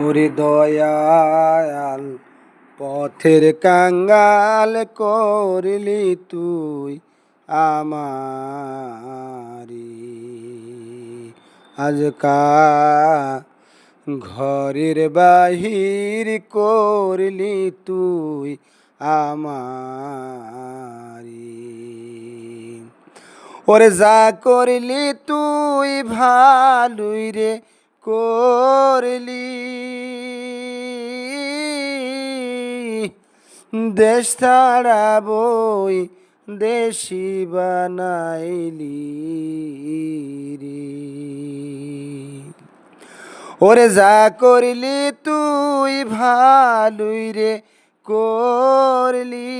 ওরে দয়াল পথের কাঙ্গাল করলি তুই আমারি। আজকা ঘরের বাহির করলি তুই আমারি। ওরে যা করলি তুই ভালুই রে করলি। দেশ ছাড়া বই দেশি বানাইলি রে। ওরে যা করলি তুই ভালুই রে করলি।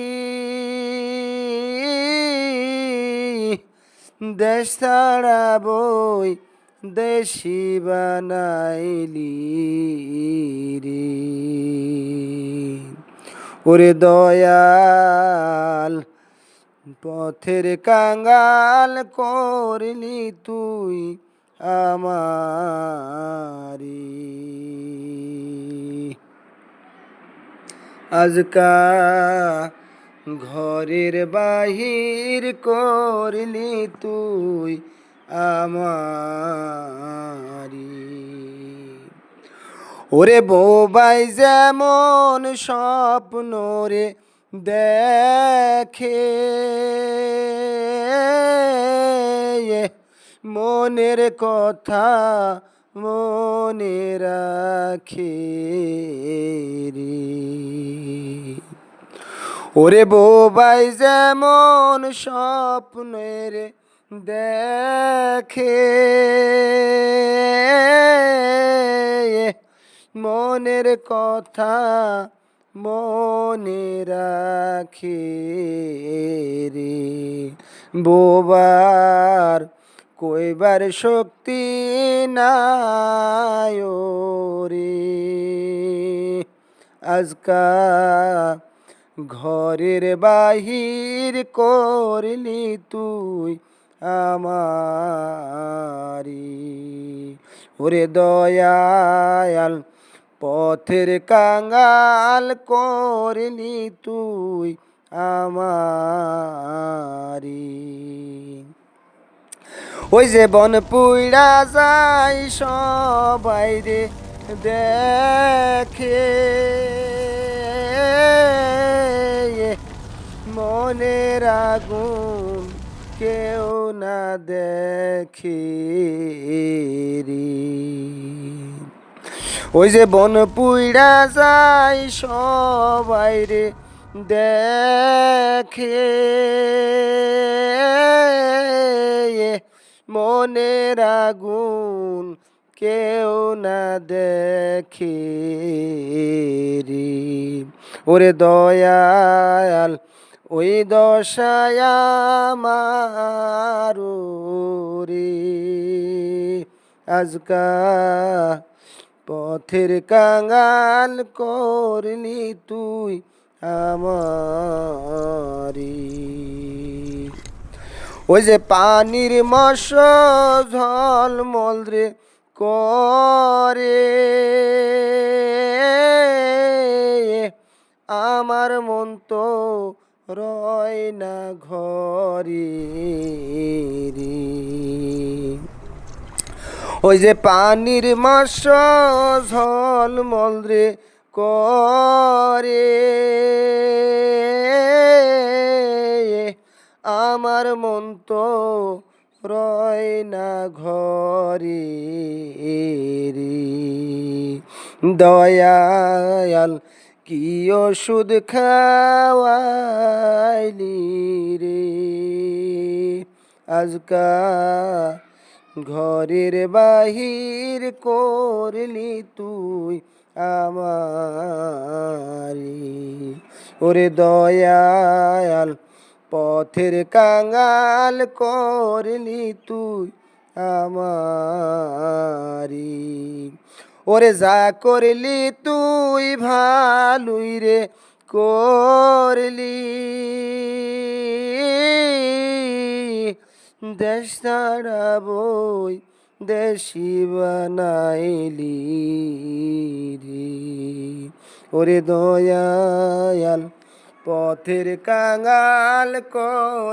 দেশ ছাড়া বই দেশি বানাইলি রে। ওরে দয়াল, পথের কাঙ্গাল করলি তুই আমারি। আজকা ঘরের বাহির করলি তুই আমারি। ওরে বোবাই যেমন স্বপ্ন রে দেখে, মনের কথা মনে রাখে রে। ওরে বোবাই যেমন স্বপ্নের দেখে মনের কথা মনে রাখে রে। বোবার কইবার শক্তি নাই রে। আজকা ঘরের বাহির করলি তুই আমারি। ওরে দয়াল, পথের কাঙ্গাল করলি তুই আমারি। ওই যে বন পুইড়া যাই সবাই রে দেখে। মনের আগুন কেউ না দেখে ওই যে বন পুইড়া যাই সবাই রে দেখে। মনের আগুন কেউ না দেখে ওরে দয়াল ওই দশায় আমারো রে আজকা পথের কাঙ্গাল করলি তুই আমারি ওই যে পানির মশ ঝলমল রে করে। আমার মন তো রয় না ঘরে ওই যে পানির মাস ঝলমল রে করে। আমার মন তো রয় না ঘরে দয়াল, কি ওষুধ খাওয়াইলি আজকা ঘরের বাহির করলি তুই আমারি। ওরে দয়াল, পথের কাঙ্গাল করলি তুই আমারি। ওরে যা করলি তুই ভালুই রে করলি। দেশ বই দেশি বানাইলি ওরে দয়াল পথের কাঙাল কর